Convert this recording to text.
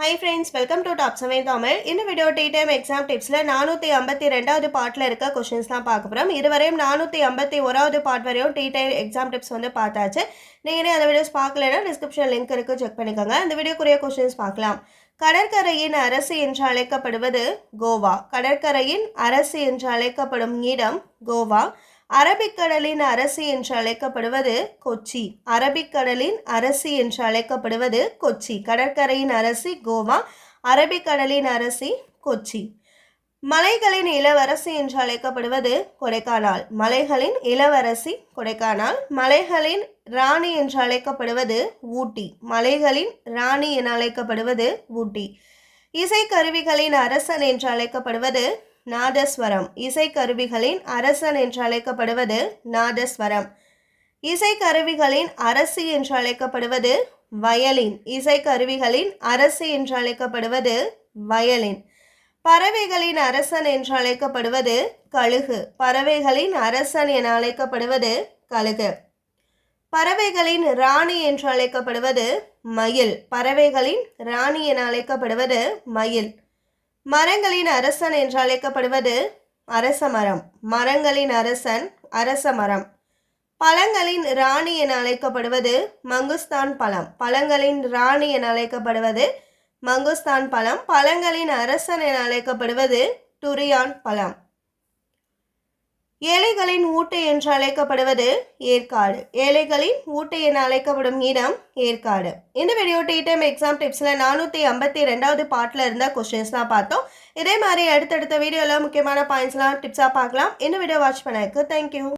Hi friends welcome to top Samayam Tamil இந்த video டி time exam டிப்ஸில் நானூற்றி ஐம்பத்தி ரெண்டாவது பார்ட்டில் இருக்க கொஷின்ஸ் தான் பார்க்க போகிறோம் இதுவரையும் நானூற்றி ஐம்பத்தி ஓராவது பார்ட் வரையும் டி டைம் எக்ஸாம் டிப்ஸ் வந்து பார்த்தாச்சு. நீங்களே அந்த வீடியோஸ் பார்க்கலன்னா டிஸ்கிரிப்ஷன் லிங்க் இருக்குது செக் பண்ணிக்கோங்க. இந்த வீடியோக்குரிய கொஷின்ஸ் பார்க்கலாம். கடற்கரையின் அரசு என்று அழைக்கப்படுவது கோவா. கடற்கரையின் அரசு என்று அழைக்கப்படும் இடம் கோவா. அரபிக்கடலின் அரசு என்று அழைக்கப்படுவது கொச்சி. அரபிக்கடலின் அரசி என்று அழைக்கப்படுவது கொச்சி. கடற்கரையின் அரசி கோவா அரபிக்கடலின் அரசி கொச்சி. மலைகளின் இளவரசி என்று அழைக்கப்படுவது கொடைக்கானல். மலைகளின் இளவரசி கொடைக்கானல். மலைகளின் ராணி என்று அழைக்கப்படுவது ஊட்டி. மலைகளின் ராணி என அழைக்கப்படுவது ஊட்டி. இசைக்கருவிகளின் அரசன் என்று அழைக்கப்படுவது நாதஸ்வரம். இசைக்கருவிகளின் அரசன் என்று அழைக்கப்படுவது நாதஸ்வரம். இசைக்கருவிகளின் அரசு என்று அழைக்கப்படுவது வயலின். இசைக்கருவிகளின் அரசு என்று அழைக்கப்படுவது வயலின். பறவைகளின் அரசன் என்று அழைக்கப்படுவது கழுகு. பறவைகளின் அரசன் என அழைக்கப்படுவது கழுகு. பறவைகளின் ராணி என்று அழைக்கப்படுவது மயில். பறவைகளின் ராணி என அழைக்கப்படுவது மயில். மரங்களின் அரசன் என்று அழைக்கப்படுவது அரச மரம். மரங்களின் அரசன் அரச மரம். பழங்களின் ராணி என அழைக்கப்படுவது மங்குஸ்தான் பழம். பழங்களின் ராணி என அழைக்கப்படுவது மங்குஸ்தான் பழம். பழங்களின் அரசன் என அழைக்கப்படுவது டுரியான் பழம். ஏழைகளின் ஊட்டு என்று அழைக்கப்படுவது ஏற்காடு. ஏழைகளின் ஊட்டு என அழைக்கப்படும் இடம் ஏற்காடு. இந்த வீடியோ டைம் எக்ஸாம் டிப்ஸில் நானூற்றி ஐம்பத்தி ரெண்டாவது பார்ட்டில் இருந்த கொஸ்டின்ஸ் தான் பார்த்தோம். இதே மாதிரி அடுத்தடுத்த வீடியோவில் முக்கியமான பாயிண்ட்ஸ்லாம் டிப்ஸாக பார்க்கலாம். இந்த வீடியோ வாட்ச் பண்ணதுக்கு தேங்க்யூ